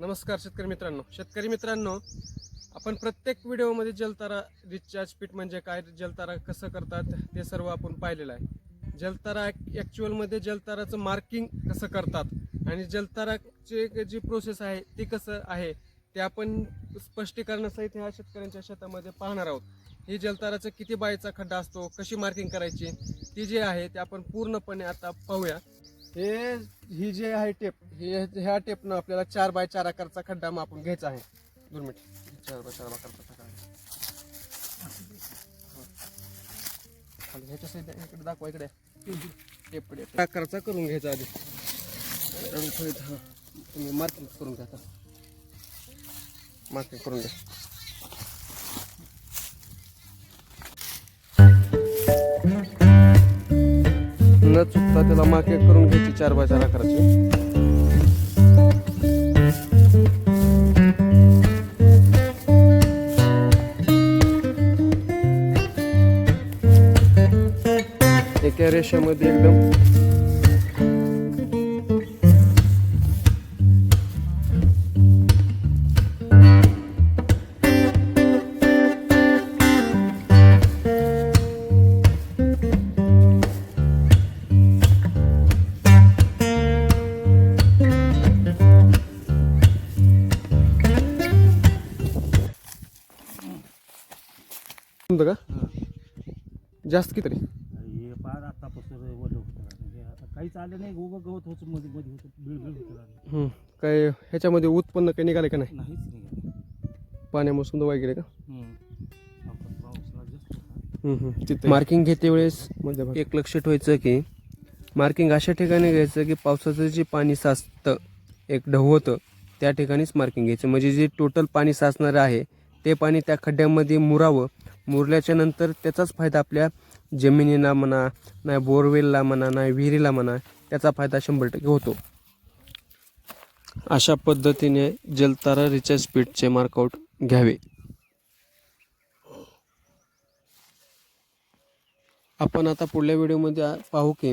नमस्कार शेतकरी मित्रांनो. शेतकरी मित्रांनो आपण प्रत्येक व्हिडिओमध्ये जलतारा रिचार्ज पीठ म्हणजे काय जलतारा कसं करतात ते सर्व आपण पाहिलेलं आहे. जलतारा ॲक्च्युअलमध्ये जलताराचं मार्किंग कसं करतात आणि जलताराची जी प्रोसेस आहे ती कसं आहे ते आपण स्पष्टीकरणासहित ह्या शेतकऱ्यांच्या शेतामध्ये पाहणार आहोत. ही जलताराचं किती बायचा खड्डा असतो कशी मार्किंग करायची ती जी आहे ते आपण पूर्णपणे आता पाहूया. हे ही जे आहे टेप हे ह्या टेपनं आपल्याला चार बाय चार आकारचा खड्डा मापून घ्यायचा आहे. दोन मिनिट. चार बाय चार आकारचा खड्डा ह्याच्या साईड इकडे दाखवा इकडे. टेप आकारचा करून घ्यायचा आधी. तुम्ही मार्किंग करून घ्या मार्किंग करून घ्या. न चुकता त्याला माके करून घ्यायची चार बाय चार आकाराची एका रेषेमध्ये एकदम का? जास्त किती तरी हे पार आतापासून वलं होतं म्हणजे आता काहीच आलं नाही उभं गवत होतं मध्ये मध्ये होतं बिळ बिळ होतं राहिलं. हम्म. काय ह्याच्यामध्ये उत्पन्न काही निघाले का नाही? नाहीच निघालं. पाण्यामुळे सुद्धा गेले का? आपण पावसाळा जास्त होता. तिथे मार्किंग घेते वेळेस एक लक्ष ठेवायचं की मार्किंग अशा ठिकाणी घ्यायचं की पावसाचं जे पाणी साचतं एक ढवतं त्या ठिकाणीच मार्किंग घ्यायचं. म्हणजे जे टोटल पाणी साचणारं आहे ते पाणी त्या खड्ड्यामध्ये मुरावं मुरल्याच्या नंतर त्याचाच फायदा आपल्या जमिनीला म्हणा नाही बोरवेलला म्हणा नाही विहिरीला म्हणा त्याचा फायदा शंभर टक्के होतो. अशा पद्धतीने जलतारा रिचार्ज स्पीडचे मार्कआउट घ्यावे. आपण आता पुढल्या व्हिडिओमध्ये पाहू की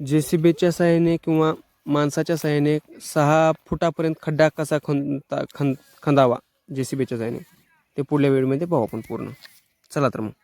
जे सी बीच्या सहाय्याने किंवा माणसाच्या सहाय्याने सहा फुटापर्यंत खड्डा कसा खंदा खं खंदावा जे सी बीच्या सहाय्याने. ते पुढल्या वेळेमध्ये पाहू आपण पूर्ण. चला तर मग.